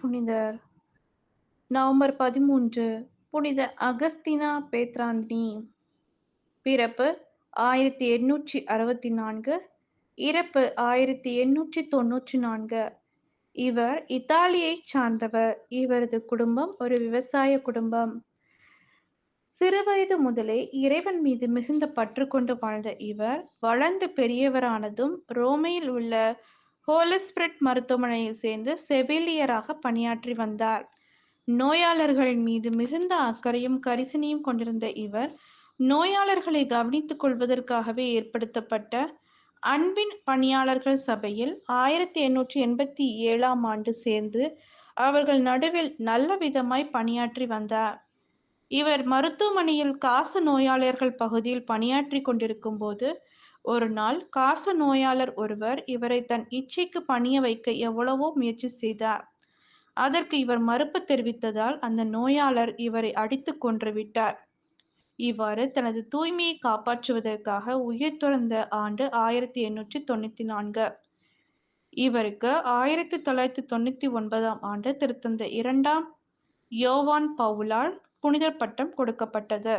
புனிதர். நவம்பர் பதிமூன்று புனித அகஸ்தினா பேத்ராந்தினி. பிறப்பு ஆயிரத்தி எண்ணூற்றி அறுபத்தி நான்கு இறப்பு ஆயிரத்தி எண்ணூற்றி தொன்னூற்றி நான்கு. இவர் இத்தாலியை சார்ந்தவர். இவரது குடும்பம் ஒரு விவசாய குடும்பம். சிறுவயது முதலே இறைவன் மீது மிகுந்த பற்று கொண்டு வாழ்ந்த இவர் வளர்ந்து பெரியவரானதும் ரோமையில் உள்ள ஹோலஸ்பிரிட் மருத்துவமனையில் சேர்ந்து செவிலியராக பணியாற்றி வந்தார். நோயாளர்கள் மீது மிகுந்த அக்கறையும் கரிசனையும் கொண்டிருந்த இவர் நோயாளர்களை கவனித்துக் கொள்வதற்காகவே ஏற்படுத்தப்பட்ட அன்பின் பணியாளர்கள் சபையில் ஆயிரத்தி எண்ணூற்றி எண்பத்தி ஏழாம் ஆண்டு சேர்ந்து அவர்கள் நடுவில் நல்ல விதமாய் பணியாற்றி வந்தார். இவர் மருத்துவமனையில் காச நோயாளர்கள் பகுதியில் பணியாற்றி கொண்டிருக்கும் போது ஒரு நாள் காச நோயாளர் ஒருவர் இவரை தன் இச்சைக்கு பணிய வைக்க எவ்வளவோ முயற்சி செய்தார். அதற்கு இவர் மறுப்பு தெரிவித்ததால் அந்த நோயாளர் இவரை அடித்து கொன்று விட்டார். இவ்வாறு தனது தூய்மையை காப்பாற்றுவதற்காக உயிர் துறந்த ஆண்டு ஆயிரத்தி எண்ணூற்றி தொண்ணூத்தி நான்கு. இவருக்கு ஆயிரத்தி தொள்ளாயிரத்தி தொண்ணூத்தி ஒன்பதாம் ஆண்டு திருத்தந்த இரண்டாம் யோவான் பவுலால் புனிதர் பட்டம் கொடுக்கப்பட்டது.